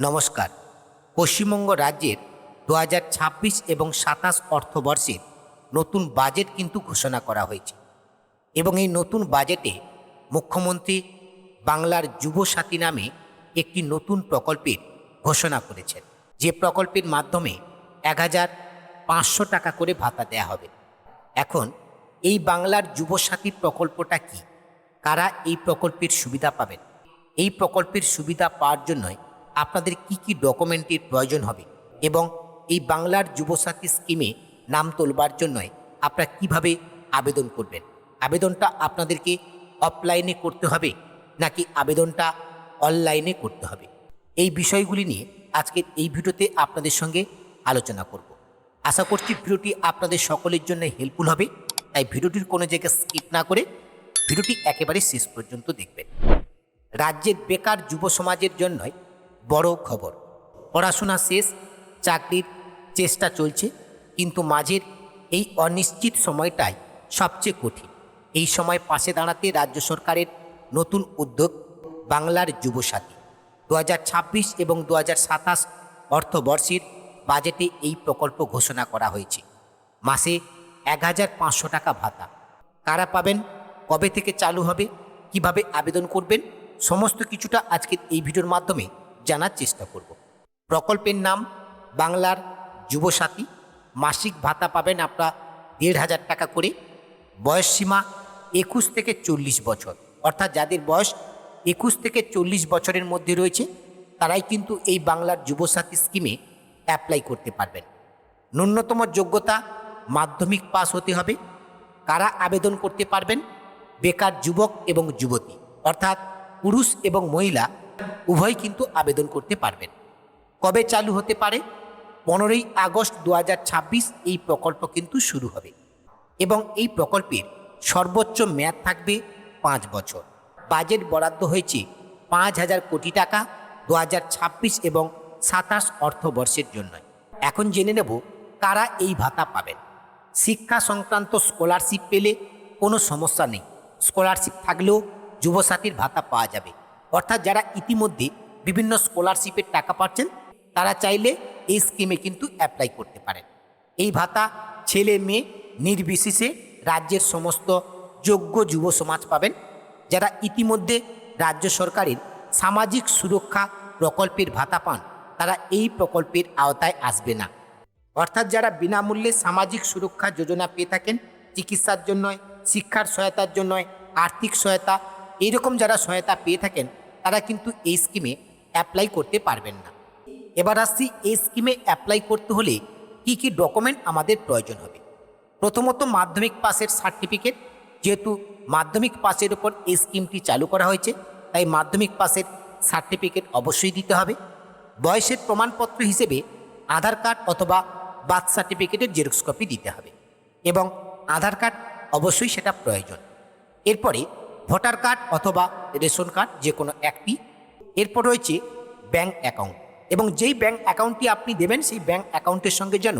নমস্কার। পশ্চিমবঙ্গ রাজ্যের দু হাজার ছাব্বিশ এবং সাতাশ অর্থবর্ষের নতুন বাজেট কিন্তু ঘোষণা করা হয়েছে এবং এই নতুন বাজেটে মুখ্যমন্ত্রী বাংলার যুবসাথী নামে একটি নতুন প্রকল্পের ঘোষণা করেছেন। যে প্রকল্পের মাধ্যমে এক হাজার পাঁচশো টাকা করে ভাতা দেয়া হবে। এখন এই বাংলার যুবসাথী প্রকল্পটা কি? কারা এই প্রকল্পের সুবিধা পাবেন? এই প্রকল্পের সুবিধা পাওয়ার জন্যই আপনাদের কি কি ডকুমেন্টের প্রয়োজন হবে? এবং এই বাংলার যুবসাথী স্কিমে নাম তোলবার জন্যই আপনারা কীভাবে আবেদন করবেন? আবেদনটা আপনাদেরকে অফলাইনে করতে হবে নাকি আবেদনটা অনলাইনে করতে হবে? এই বিষয়গুলি নিয়ে আজকের এই ভিডিওতে আপনাদের সঙ্গে আলোচনা করব। আশা করছি ভিডিওটি আপনাদের সকলের জন্য হেল্পফুল হবে। তাই ভিডিওটির কোনো জায়গায় স্কিপ না করে ভিডিওটি একেবারে শেষ পর্যন্ত দেখবেন। রাজ্যের বেকার যুব সমাজের জন্যই বড় খবর। পড়াশোনা শেষ, চাকরির চেষ্টা চলছে, কিন্তু মাঝের এই অনিশ্চিত সময়টাই সবচেয়ে কঠিন। এই সময় পাশে দাঁড়াতে রাজ্য সরকারের নতুন উদ্যোগ বাংলার যুবসাথী। দু হাজার ছাব্বিশ এবং দু হাজার সাতাশ অর্থবর্ষের বাজেটে এই প্রকল্প ঘোষণা করা হয়েছে। মাসে এক হাজার পাঁচশো টাকা ভাতা। কারা পাবেন, কবে থেকে চালু হবে, কীভাবে আবেদন করবেন, সমস্ত কিছুটা আজকের এই ভিডিওর মাধ্যমে জানার চেষ্টা করব। প্রকল্পের নাম বাংলার যুবসাথী মাসিক ভাতা পাবেন আপনারা দেড় হাজার টাকা করে। বয়স সীমা একুশ থেকে চল্লিশ বছর। অর্থাৎ যাদের বয়স একুশ থেকে চল্লিশ বছরের মধ্যে রয়েছে, তারাই কিন্তু এই বাংলার যুবসাথী স্কিমে অ্যাপ্লাই করতে পারবেন। ন্যূনতম যোগ্যতা মাধ্যমিক পাস হতে হবে। কারা আবেদন করতে পারবেন? বেকার যুবক এবং যুবতী। অর্থাৎ পুরুষ এবং মহিলা উভয় কিন্তু আবেদন করতে পারবেন। কবে চালু হতে পারে? পনেরোই আগস্ট দু হাজার ছাব্বিশ এই প্রকল্প কিন্তু শুরু হবে এবং এই প্রকল্পের সর্বোচ্চ মেয়াদ থাকবে পাঁচ বছর। বাজেট বরাদ্দ হয়েছে পাঁচ হাজার কোটি টাকা দু হাজার ছাব্বিশ এবং সাতাশ অর্থবর্ষের জন্য। এখন জেনে নেব কারা এই ভাতা পাবেন। শিক্ষা সংক্রান্ত স্কলারশিপ পেলে কোনো সমস্যা নেই। স্কলারশিপ থাকলেও যুবসাথীর ভাতা পাওয়া যাবে। অর্থাৎ যারা ইতিমধ্যে বিভিন্ন স্কলারশিপের টাকা পাচ্ছেন, তারা চাইলে এই স্কিমে কিন্তু অ্যাপ্লাই করতে পারেন। এই ভাতা ছেলে মেয়ে নির্বিশেষে রাজ্যের সমস্ত যোগ্য যুব সমাজ পাবেন, যারা ইতিমধ্যে রাজ্য সরকারের সামাজিক সুরক্ষা প্রকল্পের ভাতা পান, তারা এই প্রকল্পের আওতায় আসবে না। অর্থাৎ যারা বিনামূল্যে সামাজিক সুরক্ষা যোজনা পেয়ে থাকেন, চিকিৎসার জন্য শিক্ষার সহায়তার জন্য আর্থিক সহায়তা এইরকম যারা সহায়তা পেয়ে থাকেন, তারা কিন্তু এই স্কিমে অ্যাপ্লাই করতে পারবেন না। এবার আসছি এই স্কিমে অ্যাপ্লাই করতে হলে কি কি ডকুমেন্ট আমাদের প্রয়োজন হবে? প্রথমত মাধ্যমিক পাসের সার্টিফিকেট যেহেতু মাধ্যমিক পাসের উপর এই স্কিমটি চালু করা হয়েছে, তাই মাধ্যমিক পাসের সার্টিফিকেট অবশ্যই দিতে হবে। বয়সের প্রমাণপত্র হিসেবে আধার কার্ড অথবা বার্থ সার্টিফিকেটের জেরক্স কপি দিতে হবে এবং আধার কার্ড অবশ্যই সেটা প্রয়োজন। এরপরে ভোটার কার্ড অথবা রেশন কার্ড যে কোনো একটি। এরপর রয়েছে ব্যাংক অ্যাকাউন্ট এবং যেই ব্যাংক অ্যাকাউন্টটি আপনি দেবেন, সেই ব্যাংক অ্যাকাউন্টের সঙ্গে যেন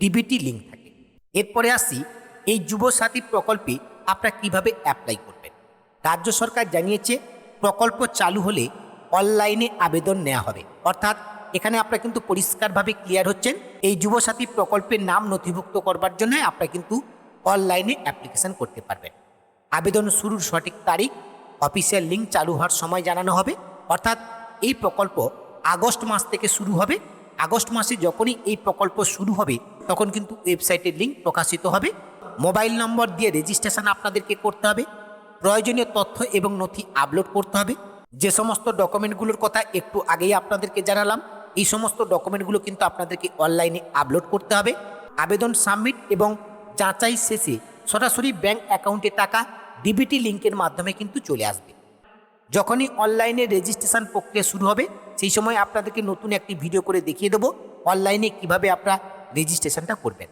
ডিবিটি লিঙ্ক থাকে। এরপরে আসি এই যুবসাথী প্রকল্পে আপনারা কীভাবে অ্যাপ্লাই করবেন। রাজ্য সরকার জানিয়েছে প্রকল্প চালু হলে অনলাইনে আবেদন নেওয়া হবে। অর্থাৎ এখানে আপনারা কিন্তু পরিষ্কারভাবে ক্লিয়ার হচ্ছেন। এই যুবসাথী প্রকল্পের নাম নথিভুক্ত করবার জন্য আপনারা কিন্তু অনলাইনে অ্যাপ্লিকেশন করতে পারবেন। আবেদন শুরুর সঠিক তারিখ অফিসিয়াল লিঙ্ক চালু হওয়ার সময় জানানো হবে। অর্থাৎ এই প্রকল্প আগস্ট মাস থেকে শুরু হবে। আগস্ট মাসে যখনই এই প্রকল্প শুরু হবে, তখন কিন্তু ওয়েবসাইটের লিঙ্ক প্রকাশিত হবে। মোবাইল নম্বর দিয়ে রেজিস্ট্রেশন আপনাদেরকে করতে হবে। প্রয়োজনীয় তথ্য এবং নথি আপলোড করতে হবে। যে সমস্ত ডকুমেন্টগুলোর কথা একটু আগেই আপনাদেরকে জানালাম, এই সমস্ত ডকুমেন্টগুলো কিন্তু আপনাদেরকে অনলাইনে আপলোড করতে হবে। আবেদন সাবমিট এবং যাচাই শেষে সরাসরি ব্যাংক অ্যাকাউন্টে টাকা ডিবিটি লিঙ্কের মাধ্যমে কিন্তু চলে আসবে। যখনই অনলাইনে রেজিস্ট্রেশন প্রক্রিয়া শুরু হবে, সেই সময় আপনাদেরকে নতুন একটি ভিডিও করে দেখিয়ে দেবো, অনলাইনে কীভাবে আপনারা রেজিস্ট্রেশনটা করবেন।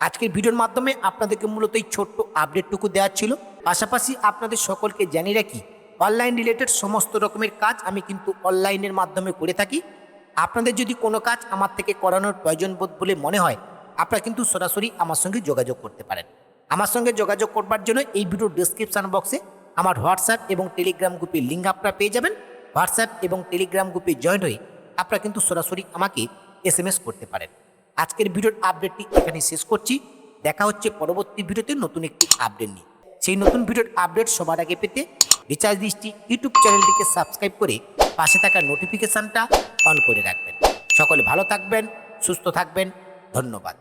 আজকের ভিডিওর মাধ্যমে আপনাদেরকে মূলত এই ছোট্ট আপডেটটুকু দেওয়া ছিল। পাশাপাশি আপনাদের সকলকে জানিয়ে রাখি, অনলাইন রিলেটেড সমস্ত রকমের কাজ আমি কিন্তু অনলাইনের মাধ্যমে করে থাকি। আপনাদের যদি কোনো কাজ আমার থেকে করানোর প্রয়োজন বোধ বলে মনে হয়, আপনারা কিন্তু সরাসরি আমার সঙ্গে যোগাযোগ করতে পারেন। আমার সঙ্গে যোগাযোগ করবার জন্য এই ভিডিওর ডিসক্রিপশান বক্সে আমার হোয়াটসঅ্যাপ এবং টেলিগ্রাম গ্রুপের লিঙ্ক আপনারা পেয়ে যাবেন। হোয়াটসঅ্যাপ এবং টেলিগ্রাম গ্রুপে জয়েন হয়ে আপনারা কিন্তু সরাসরি আমাকে এস করতে পারেন। আজকের ভিডিওর আপডেটটি এখানে শেষ করছি। দেখা হচ্ছে পরবর্তী ভিডিওতে নতুন একটি আপডেট নিয়ে। সেই নতুন ভিডিওর আপডেট সবার আগে পেতে রিচার্জ দৃষ্টি ইউটিউব চ্যানেলটিকে সাবস্ক্রাইব করে পাশে থাকা নোটিফিকেশানটা অন করে রাখবেন। সকলে ভালো থাকবেন, সুস্থ থাকবেন। ধন্যবাদ।